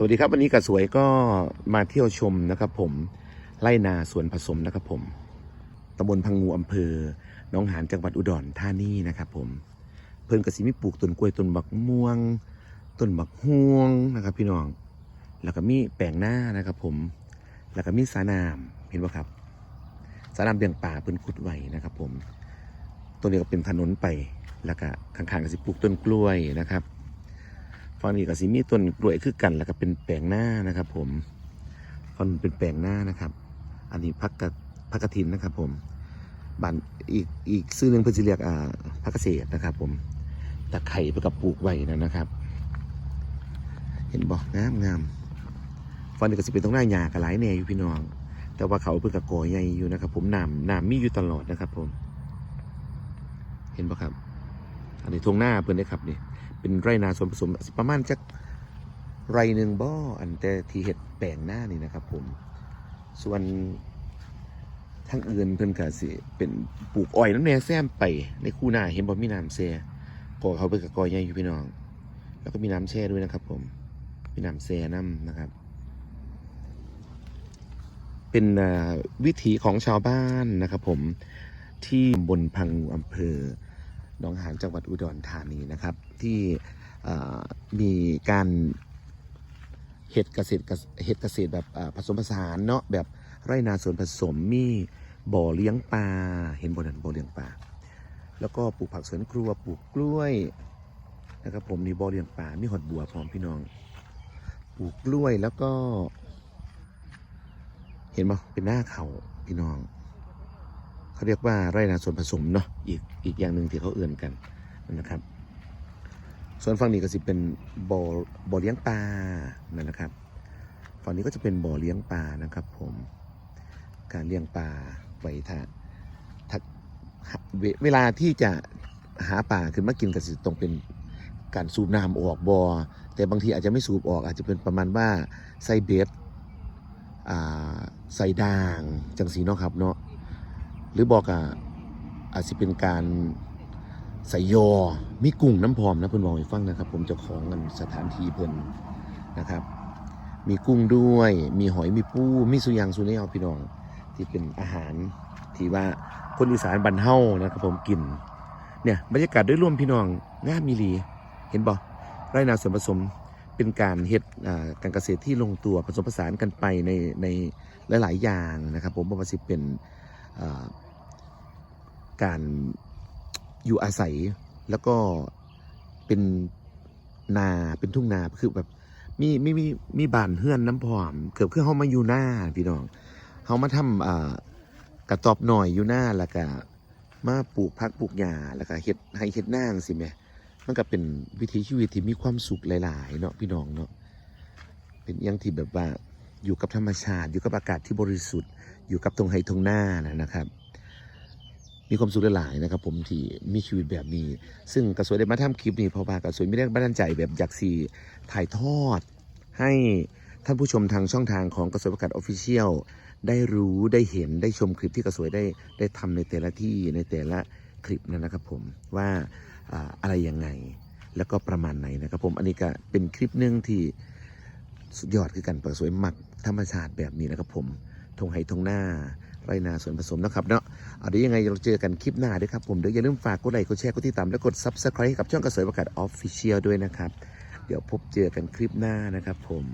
สวัสดีครับวันนี้กระสวยก็มาเที่ยวชมนะครับ ผมไร่นาสวนผสมนะครับ ผมตำบลพังงูอำเภอหนองหานจังหวัดอุดรธานีนะครับ ผม เพิ่นกสิมีปลูกต้นกล้วยต้นบักม่วงต้นบักฮวงนะครับ พี่น้อง แล้วก็มีแปลงหน้านะครับ ผม แล้วก็มีสานามเห็นป่ะครับ สานามเบี่ยงป่าเพิ่นขุดไว้นะครับ ผมตัวนี้ก็เป็นถนนไปแล้วก็ข้างๆก็สิปลูกต้นกล้วยนะครับ ฝั่งนี้ก็สิมีต้นกล้วยคือกันแล้วก็เป็นแปลงหน้านะครับ ผมฝั่งนู้นเป็นแปลงหน้านะครับ อันนี้พักกะพักกระถินนะครับ ผมบ้านอีกอีกซื้อหนึ่งเพื่อจะเรียกอ่าพักเกษตรนะครับ ผมตะไคร่เพื่อกับปลูกไว้นะนะครับ เห็นบอกงามงามฝั่งนี้ก็สิเป็นตรงหน้าหญ้ากับหลายแน่อยู่พี่น้อง แต่ว่าเขาเพื่อกับกอใหญ่อยู่นะครับ ผมน้ำน้ำมีอยู่ตลอดนะครับ ผม เห็นปะครับ อันนี้ทงหน้าเพื่อนได้ครับนี่ เป็นไรนาส่วนผสมประมาณจักไรหนึ่งบ่ออันแต่ที่เห็ดแปลงหน้านี่นะครับ ผม ส่วนทั้งอื่นเพิ่นก็สิเป็นปลูกอ้อยน้ำแน่แซมไปในคู่หน้าเห็นบ่มีน้ำแช่ก่อเขาไปกับกอใหญ่อยู่พี่น้อง แล้วก็มีน้ำแช่ด้วยนะครับ ผมมีน้ำแช่น้ำนะครับ เป็นวิถีของชาวบ้านนะครับ ผมที่บนพังอำเภอ หนองหานจังหวัดอุดรธานีนะครับ ที่มีการเห็ดเกษตรเห็ดเกษตรแบบผสมผสานเนาะแบบไร่นาสวนผสมมีบ่อเลี้ยงปลาเห็นบ่อนั้นบ่อเลี้ยงปลาแล้วก็ปลูกผักสวนครัวปลูกกล้วยนะครับผมมีบ่อเลี้ยงปลามีหอดบัวพร้อมพี่น้อง ปลูกกล้วยแล้วก็ เห็นบ่เป็นหน้าเขาพี่น้อง เขาเรียกว่าไร่นาส่วนผสมเนาะอีกอีกอย่างหนึ่งที่เขาเอื่นกันนะครับ ส่วนฝั่งนี้ก็สิเป็นบ่อบ่อเลี้ยงปลานะครับฝั่งนี้ก็จะเป็นบ่อเลี้ยงปลานะครับ ผมการเลี้ยงปลาไว้ถ้าถ้าเวเวลาที่จะหาปลาขึ้นมากินก็สิต้องเป็นการสูบน้ำออกบ่อแต่บางทีอาจจะไม่สูบออก อาจจะเป็นประมาณว่าใส่เบ็ดอ่าใส่ด่างจังสีเนาะครับเนาะ หรือบอกอะอาจจะเป็นการใส่ยอมีกุ้งน้ำพร้อมนะเพื่อนบอกให้ฟังนะครับ ผมจ้าของกันสถานที่เพื่อนนะครับ มีกุ้งด้วย มีหอยมีปูมีสุยางสุเนยพี่น้องที่เป็นอาหารที่ว่าคนอีสานบันเฮานะครับผมกินเนี่ยบรรยากาศด้วยร่วมพี่น้องงามมีหลีเห็นบ่ไรนาส่วนผสมเป็นการเฮ็ดการเกษตรที่ลงตัวผสมผสานกันไปในในหลาย ๆ อย่างนะครับ ผมบ่ว่าสิเป็น การอยู่อาศัยแล้วก็เป็นนาเป็นทุ่งนาคือแบบมีมีมีมีบ้านเฮือนน้ำพอม เกือบคือเขามาอยู่หน้าพี่น้องเขามาทำอ่ากระตอบหน่อยอยู่หน้าแล้วก็มาปลูกพักปลูกหญ้าแล้วก็เฮ็ดให้เฮ็ดนางสิแม่มันก็เป็นวิถีชีวิตที่มีความสุขหลาย ๆ เนาะพี่น้องเนาะเป็นยังที่แบบว่า อยู่กับธรรมชาติ อยู่กับอากาศที่บริสุทธิ์ อยู่กับตรงไฮตรงหน้านะนะครับ มีความสุขหลายนะครับ ผมที่มีชีวิตแบบนี้ ซึ่งกระสวยได้มาทำคลิปนี้เพราะว่ากระสวยไม่ได้บันดาลใจแบบอยากสีถ่ายทอด ให้ท่านผู้ชมทางช่องทางของกระสวยประกาศออฟฟิเชียลได้รู้ได้เห็นได้ชมคลิปที่กระสวยได้ได้ทำในแต่ละที่ในแต่ละคลิปนั้นะครับ ผมว่าอ่าอะไรยังไงแล้วก็ประมาณไหนนะครับ ผมอันนี้ก็เป็นคลิปหนึ่งที่ สุดยอดคือกันเปิดสวยมักธรรมชาติแบบนี้นะครับผมทงไหทงหน้าไรนาส่วนผสมนะครับเนาะเอาเดี๋ยวยังไงเราเจอกันคลิปหน้าด้วยครับผมเดี๋ยวอย่าลืมฝากกดไลค์กดแชร์กดติดตามและกด Subscribe ให้กับช่องกระสวยประกาศออฟฟิเชียลด้วยนะครับ เดี๋ยวพบเจอกันคลิปหน้านะครับผม